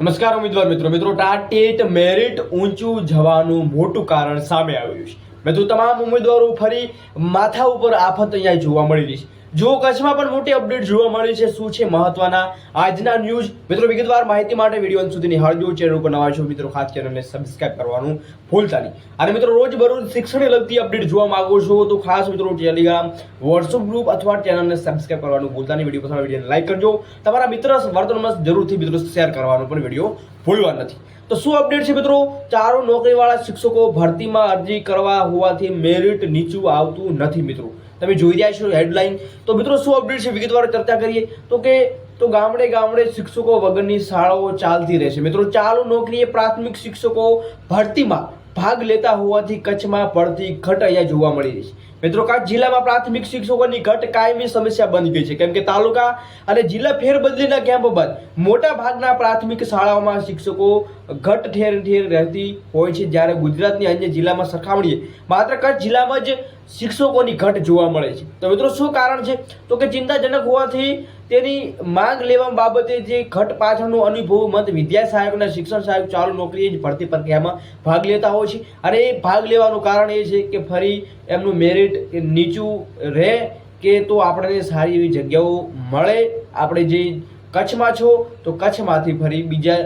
નમસ્કાર ઉમેદવાર મિત્રો. મિત્રો ટાટેટ મેરિટ ઊંચું જવાનું મોટું કારણ સામે આવ્યું છે. મિત્રો, તમામ ઉમેદવારો ફરી માથા ઉપર આફત અહીંયા જોવા મળી રહી છે. જો કચ્છમાં પણ મોટી અપડેટ જોવા મળી છે, શું છે મહત્વના? આજના ન્યૂઝ. મિત્રો, વિગતવાર માહિતી માટે વીડિયો અંત સુધી નિહાળજો. ચેનલ ઉપર નવા છો મિત્રો, ખાસ ચેનલને સબસ્ક્રાઇબ કરવાનું ભૂલતા નહીં. અને મિત્રો, રોજ બરોજ શિક્ષણને લગતી અપડેટ જોવા માંગો છો, તો ખાસ મિત્રો ટેલિગ્રામ વોટ્સઅપ ગ્રુપ અથવા ચેનલને સબસ્ક્રાઇબ કરવાનું ભૂલતા નહીં. વીડિયો પસંદ વિડીયોને લાઈક કરજો. તમારા મિત્ર વર્તનમાં જરૂરથી મિત્રો શેર કરવાનો પણ વીડિયો ભૂલવા નથી. તો શું અપડેટ છે મિત્રો? ચારો નોકરીવાળા શિક્ષકો ભરતીમાં અરજી કરવા હોવાથી મેરિટ નીચું આવતું નથી મિત્રો. તમે જોઈ રહ્યા છો હેડલાઇન તો મિત્રો શું અપડેટ છે? વિગતવાર ચર્ચા કરીએ. તો કે, તો ગામડે ગામડે શિક્ષકો વગરની શાળાઓ ચાલતી રહેશે. મિત્રો, ચાલુ નોકરીએ પ્રાથમિક શિક્ષકો ભરતીમાં ભાગ લેતા હોવાથી કચ્છમાં પડતી ઘટ અહીંયા જોવા મળી રહી છે. મિત્રો કચ્છ જિલ્લામાં પ્રાથમિક શિક્ષકોની ઘટ કાયમી સમસ્યા બની ગઈ છે. કેમ કે તાલુકા અને જિલ્લા ફેરબદલીના કેમ્પ બાદ મોટા ભાગના પ્રાથમિક શાળાઓમાં શિક્ષકો ઘટ ઠેર ઠેર રહેતી હોય છે. જ્યારે ગુજરાતની અન્ય જિલ્લામાં સરખામણીએ માત્ર કચ્છ જિલ્લામાં જ શિક્ષકોની ઘટ જોવા મળે છે. તો મિત્રો, શું કારણ છે? તો કે ચિંતાજનક હોવાથી તેની માંગ લેવા બાબતે જે ઘટ પાછળનો અનુભવ મત વિદ્યા સહાયક અને શિક્ષણ સહાયક ચાલુ નોકરી જ ભરતી પ્રક્રિયામાં ભાગ લેતા હોય છે. અને એ ભાગ લેવાનું કારણ એ છે કે ફરી એમનું મેરિટ નીચું રહે કે તો આપણને સારી એવી જગ્યાઓ મળે. આપણે જે કચ્છમાં છો તો કચ્છમાંથી ફરી બીજા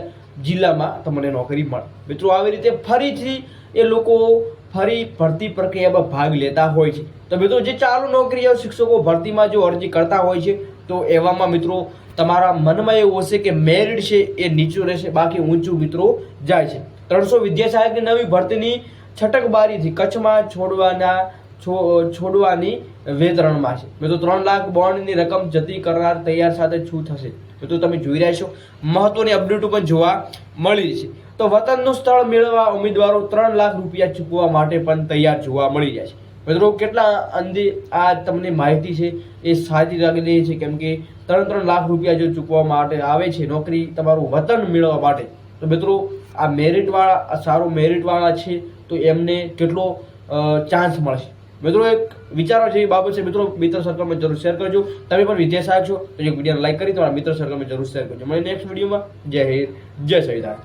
જિલ્લામાં તમને નોકરી મળે. મિત્રો, આવી રીતે ફરીથી એ લોકો ફરી ભરતી પ્રક્રિયામાં ભાગ લેતા હોય છે. તો મિત્રો, જે ચાલુ નોકરીઓ શિક્ષકો ભરતીમાં જો અરજી કરતા હોય છે, તો એવામાં મિત્રો તમારા મનમાં એવું હશે કે મેરિટ છે એ નીચું રહેશે, બાકી ઊંચું મિત્રો જાય છે. ત્રણસો વિદ્યા સહાયકની નવી ભરતીની છટકબારીથી કચ્છમાં છોડવાના છોડવાની વેતરણમાં છે. મિત્રો ત્રણ લાખ બોન્ડની રકમ જતી કરનાર તૈયાર સાથે શું થશે? મિત્રો તમે જોઈ રહ્યા છો. મહત્વની અપડેટો પણ જોવા મળી છે. તો વતનનું સ્થળ મેળવવા ઉમેદવારો ત્રણ લાખ રૂપિયા ચૂકવવા માટે પણ તૈયાર જોવા મળી જાય છે. મિત્રો, કેટલા અંદે આ તમને માહિતી છે? એ સાચી લાગેલી છે. કેમ કે ત્રણ ત્રણ લાખ રૂપિયા જો ચૂકવવા માટે આવે છે નોકરી, તમારું વતન મેળવવા માટે. તો મિત્રો આ મેરિટવાળા આ સારું મેરિટવાળા છે, તો એમને કેટલો ચાન્સ મળશે. મિત્રો, એક વિચારો છે એ બાબત છે. મિત્રો, મિત્ર સર્કલમાં જરૂર શેર કરજો. તમે પણ વિદ્યા સાહેબ છો, તો એક વીડિયો લાઈક કરી, તમારા મિત્ર સર્કલમાં જરૂર શેર કરજો. મને નેક્સ્ટ વિડીયોમાં જય હિન્દ. જય સંવિધાન